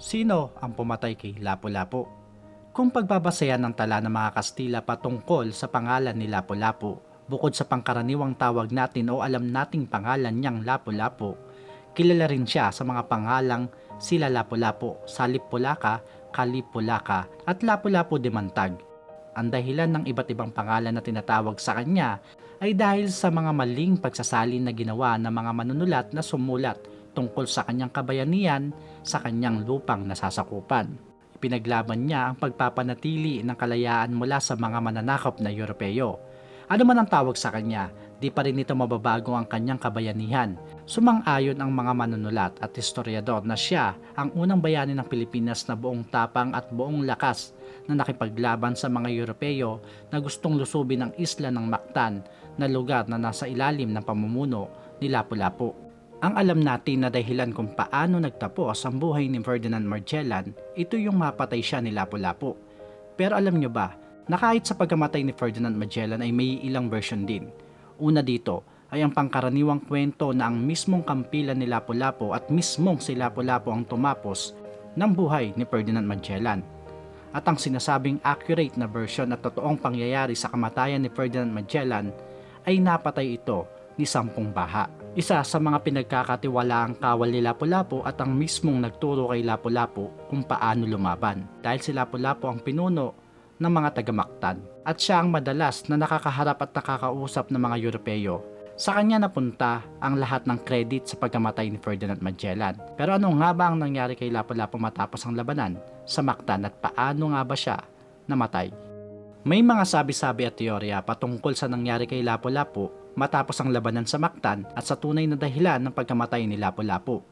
Sino ang pumatay kay Lapu-Lapu? Kung pagbabasehan ng tala ng mga Kastila patungkol sa pangalan ni Lapu-Lapu, bukod sa pangkaraniwang tawag natin o alam nating pangalan niyang Lapu-Lapu, kilala rin siya sa mga pangalang sila Lapu-Lapu, Salip-Pulaka, Kalip-Pulaka at Lapu-Lapu de Mantag. Ang dahilan ng iba't ibang pangalan na tinatawag sa kanya ay dahil sa mga maling pagsasalin na ginawa ng mga manunulat na sumulat tungkol sa kanyang kabayanihan sa kanyang lupang nasasakupan. Pinaglaban niya ang pagpapanatili ng kalayaan mula sa mga mananakop na Europeo. Ano man ang tawag sa kanya, di pa rin ito mababago ang kanyang kabayanihan. Sumang-ayon ang mga manunulat at historiador na siya ang unang bayani ng Pilipinas na buong tapang at buong lakas na nakipaglaban sa mga Europeo na gustong lusubin ang isla ng Mactan na lugar na nasa ilalim ng pamumuno ni Lapu-Lapu. Ang alam natin na dahilan kung paano nagtapos ang buhay ni Ferdinand Magellan, ito yung mapatay siya ni Lapu-Lapu. Pero alam nyo ba, na kahit sa pagkamatay ni Ferdinand Magellan ay may ilang version din. Una dito ay ang pangkaraniwang kwento na ang mismong kampilan ni Lapu-Lapu at mismong si Lapu-Lapu ang tumapos ng buhay ni Ferdinand Magellan. At ang sinasabing accurate na version at totoong pangyayari sa kamatayan ni Ferdinand Magellan ay napatay ito ni Sampung Baha. Isa sa mga pinagkakatiwalaang kawal ni Lapu-Lapu at ang mismong nagturo kay Lapu-Lapu kung paano lumaban. Dahil si Lapu-Lapu ang pinuno ng mga tagamaktan at siya ang madalas na nakakaharap at nakakausap ng mga Europeo. Sa kanya napunta ang lahat ng credit sa pagkamatay ni Ferdinand Magellan. Pero ano nga ba ang nangyari kay Lapu-Lapu matapos ang labanan sa Mactan at paano nga ba siya namatay? May mga sabi-sabi at teorya patungkol sa nangyari kay Lapu-Lapu matapos ang labanan sa Mactan at sa tunay na dahilan ng pagkamatay ni Lapu-Lapu.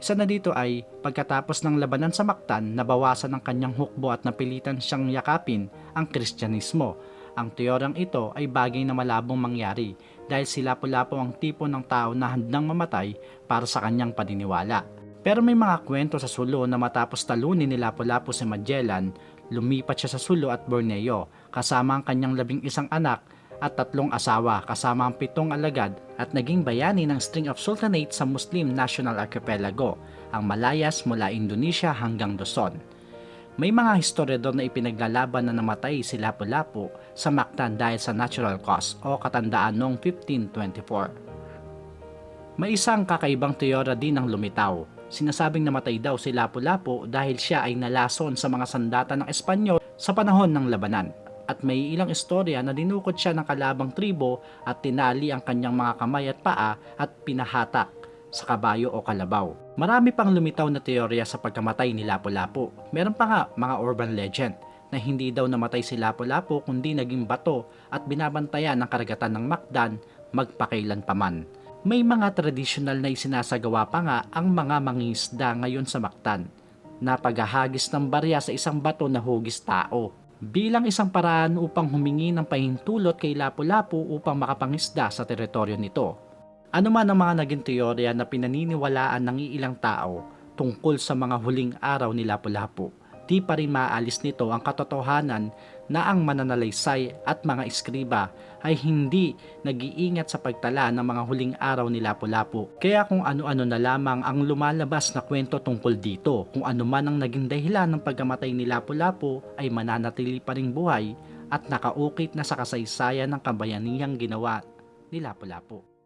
Isa na dito ay pagkatapos ng labanan sa Mactan, nabawasan ang kanyang hukbo at napilitan siyang yakapin ang Kristyanismo. Ang teoryang ito ay bagay na malabong mangyari dahil si Lapu-Lapu ang tipo ng tao na handang mamatay para sa kanyang paniniwala. Pero may mga kwento sa Sulu na matapos talunin ni Lapu-Lapu si Magellan, lumipat siya sa Sulu at Borneo kasama ang kanyang labing isang anak at tatlong asawa kasama ang pitong alagad at naging bayani ng string of sultanate sa Muslim National Archipelago, ang Malayas mula Indonesia hanggang Luzon. May mga historiador na ipinaglalaban na namatay si Lapu-Lapu sa Mactan dahil sa natural cause o katandaan noong 1524. May isang kakaibang teorya din ang lumitaw. Sinasabing namatay daw si Lapu-Lapu dahil siya ay nalason sa mga sandata ng Espanyol sa panahon ng labanan at may ilang istorya na dinukot siya ng kalabang tribo at tinali ang kanyang mga kamay at paa at pinahatak sa kabayo o kalabaw. Marami pang lumitaw na teorya sa pagkamatay ni Lapu-Lapu. Meron pa nga mga urban legend na hindi daw namatay si Lapu-Lapu kundi naging bato at binabantayan ng karagatan ng Macdan magpakailan paman. May mga tradisyonal na isinasagawa pa nga ang mga mangingisda ngayon sa Mactan na paghahagis ng barya sa isang bato na hugis tao bilang isang paraan upang humingi ng pahintulot kay Lapu-Lapu upang makapangisda sa teritoryo nito. Ano man ang mga naging teorya na pinaniniwalaan ng ilang tao tungkol sa mga huling araw ni Lapu-Lapu, di pa rin maalis nito ang katotohanan na ang mananalaysay at mga eskriba ay hindi nag-iingat sa pagtala ng mga huling araw ni Lapu-Lapu. Kaya kung ano-ano na lamang ang lumalabas na kwento tungkol dito, kung ano man ang naging dahilan ng pagkamatay ni Lapu-Lapu ay mananatili pa ring buhay at nakaukit na sa kasaysayan ng kabayanihang ginawa ni Lapu-Lapu.